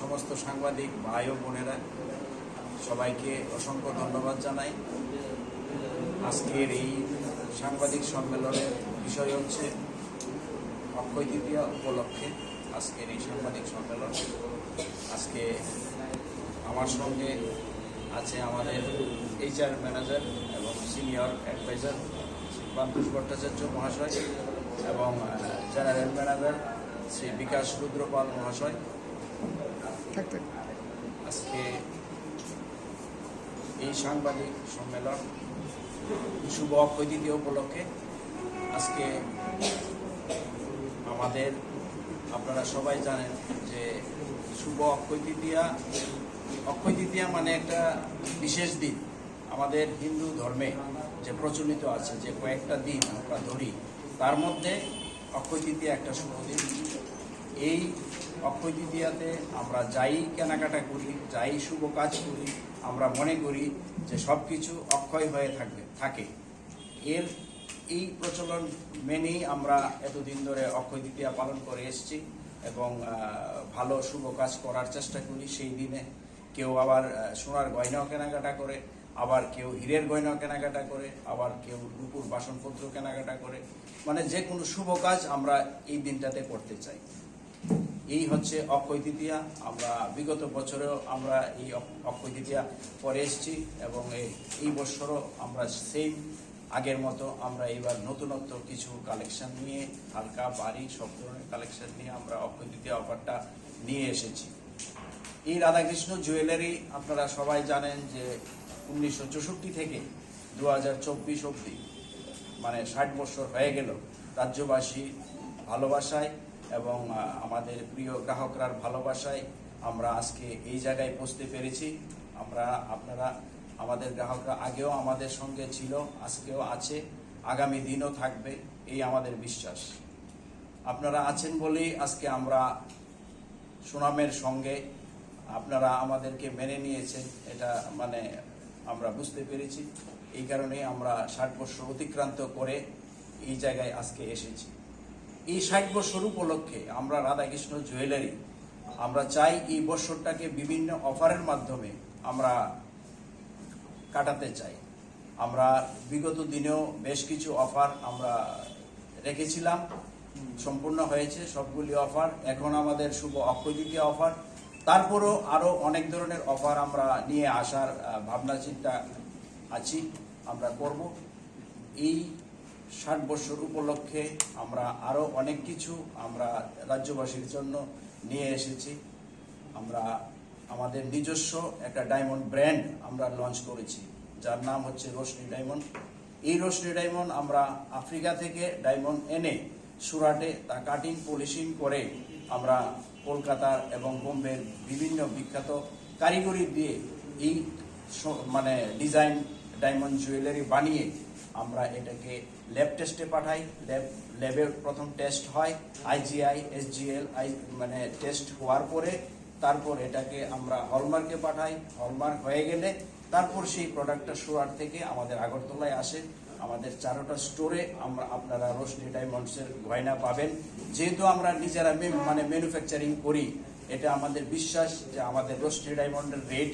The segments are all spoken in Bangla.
সমস্ত সাংবাদিক, ভাই ও বোনেরা, সবাইকে অসংখ্য ধন্যবাদ জানাই। আজকের এই সাংবাদিক সম্মেলনের বিষয় হচ্ছে অক্ষয় তৃতীয়া উপলক্ষে আজকের এই সাংবাদিক সম্মেলন। আজকে আমার সঙ্গে আছে আমাদের এইচআর ম্যানেজার এবং সিনিয়র অ্যাডভাইজার শ্রী ভট্টাচার্য মহাশয় এবং জেনারেল ম্যানেজার শ্রী বিকাশ রুদ্রপাল মহাশয়। আজকে এই সাংবাদিক সম্মেলন শুভ অক্ষয় তৃতীয় উপলক্ষে আজকে আমাদের, আপনারা সবাই জানেন যে শুভ অক্ষয় তৃতীয়া অক্ষয় তৃতীয়া মানে একটা বিশেষ দিন। আমাদের হিন্দু ধর্মে যে প্রচলিত আছে, যে কয়েকটা দিন আমরা ধরি, তার মধ্যে অক্ষয় তৃতীয়া একটা শুভ দিন। এই অক্ষয় তৃতীয়াতে আমরা যাই কেনাকাটা করি, যাই শুভ কাজ করি, আমরা মনে করি যে সব কিছু অক্ষয় হয়ে থাকবে, থাকে। এর এই প্রচলন মেনেই আমরা এতদিন ধরে অক্ষয় তৃতীয়া পালন করে এসেছি এবং ভালো শুভ কাজ করার চেষ্টা করি। সেই দিনে কেউ আবার সোনার গয়নাও কেনাকাটা করে, আবার কেউ হীরের গয়নাও কেনাকাটা করে, আবার কেউ রূপুর বাসনপত্র কেনাকাটা করে। মানে যে কোনো শুভ কাজ আমরা এই দিনটাতে করতে চাই। এই হচ্ছে অক্ষয় তৃতীয়া। আমরা বিগত বছরেও আমরা এই অক- অক্ষয় তৃতীয়া পরে এসেছি এবং এই বছরও আমরা সেম আগের মতো আমরা এবার নতুনত্ব কিছু কালেকশন নিয়ে, হালকা বাড়ি সব ধরনের কালেকশন নিয়ে আমরা অক্ষয় তৃতীয়া অফারটা নিয়ে এসেছি। এই রাধাকৃষ্ণ জুয়েলারি আপনারা সবাই জানেন যে উনিশশো চৌষট্টি থেকে দু হাজার অব্দি মানে ষাট বছর হয়ে গেল। রাজ্যবাসী ভালোবাসায় এবং আমাদের প্রিয় গ্রাহকরার ভালোবাসায় আমরা আজকে এই জায়গায় পৌঁছতে পেরেছি। আমরা, আপনারা, আমাদের গ্রাহকরা আগেও আমাদের সঙ্গে ছিল, আজকেও আছে, আগামী দিনও থাকবে, এই আমাদের বিশ্বাস। আপনারা আছেন বলেই আজকে আমরা সুনামের সঙ্গে আপনারা আমাদেরকে মেনে নিয়েছেন, এটা মানে আমরা বুঝতে পেরেছি। এই কারণে আমরা ষাট বছর অতিক্রান্ত করে এই জায়গায় আজকে এসেছি। এই ষাট বছর উপলক্ষে আমরা রাধাকৃষ্ণ জুয়েলারি আমরা চাই এই বছরটাকে বিভিন্ন অফারের মাধ্যমে আমরা কাটাতে চাই। আমরা বিগত দিনেও বেশ কিছু অফার আমরা রেখেছিলাম, সম্পূর্ণ হয়েছে সবগুলি অফার। এখন আমাদের শুভ অক্ষয় অফার। তারপরেও আরও অনেক ধরনের অফার আমরা নিয়ে আসার ভাবনা চিন্তা আছি, আমরা করব। এই ষাট বছর উপলক্ষে আমরা আরও অনেক কিছু আমরা রাজ্যবাসীর জন্য নিয়ে এসেছি। আমরা আমাদের নিজস্ব একটা ডায়মন্ড ব্র্যান্ড আমরা লঞ্চ করেছি, যার নাম হচ্ছে রোশনি ডায়মন্ড। এই রোশনি ডায়মন্ড আমরা আফ্রিকা থেকে ডায়মন্ড এনে সুরাটে তা কাটিং, পলিশিং করে আমরা কলকাতার এবং বোম্বের বিভিন্ন বিখ্যাত কারিগরি দিয়ে এই মানে ডিজাইন ডায়মন্ড জুয়েলারি বানিয়ে আমরা এটাকে ল্যাব টেস্টে পাঠাই। ল্যাব ল্যাবের প্রথম টেস্ট হয় আইজিআই এসজিএল আই মানে টেস্ট হওয়ার পরে তারপর এটাকে আমরা হলমার্কে পাঠাই। হলমার্ক হয়ে গেলে তারপর সেই প্রোডাক্টটা সুরাট থেকে আমাদের আগরতলায় আসে। আমাদের চারোটা স্টোরে আমরা আপনারা রোশনি ডায়মন্ডসের গয়না পাবেন। যেহেতু আমরা নিজেরা মানে ম্যানুফ্যাকচারিং করি, এটা আমাদের বিশ্বাস যে আমাদের রোশনি ডায়মন্ডের রেট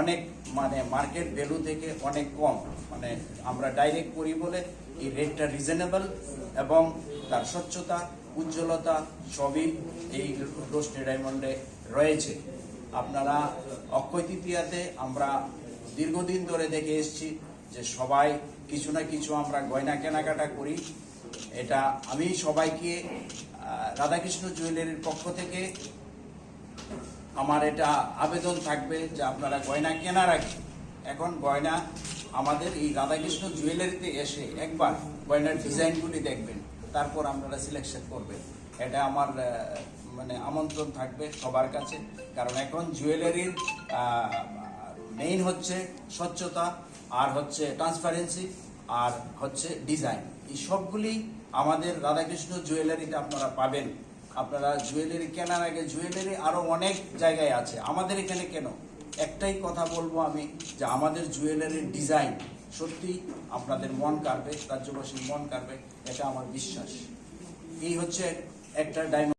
অনেক মানে মার্কেট ভ্যালু থেকে অনেক কম। মানে আমরা ডাইরেক্ট করি বলে এই রেটটা রিজনেবল এবং তার স্বচ্ছতা, উজ্জ্বলতা সবই এই রোস্টে ডায়মন্ডে রয়েছে। আপনারা অক্ষয় তৃতীয়াতে আমরা দীর্ঘদিন ধরে দেখে এসেছি যে সবাই কিছু না কিছু আমরা গয়না কেনাকাটা করি। এটা আমি সবাইকে রাধাকৃষ্ণ জুয়েলারির পক্ষ থেকে আমার এটা আবেদন থাকবে যে আপনারা গয়না কেনার আগে, এখন গয়না আমাদের এই রাধাকৃষ্ণ জুয়েলারিতে এসে একবার গয়নার ডিজাইনগুলি দেখবেন, তারপর আপনারা সিলেকশন করবেন। এটা আমার মানে আমন্ত্রণ থাকবে সবার কাছে, কারণ এখন জুয়েলারির মেইন হচ্ছে স্বচ্ছতা আর হচ্ছে ট্রান্সপারেন্সি আর হচ্ছে ডিজাইন এই সবগুলি আমাদের রাধাকৃষ্ণ জুয়েলারিতে আপনারা পাবেন। আপনারা জুয়েলারি কেনার আগে জুয়েলারি আরও অনেক জায়গায় আছে। আমাদের এখানে কেন? একটাই কথা বলব আমি, যে আমাদের জুয়েলারির ডিজাইন সত্যি আপনাদের মন কাড়বে, রাজ্যবাসীর মন কাড়বে, এটা আমার বিশ্বাস। এই হচ্ছে একটা ডায়মন্ড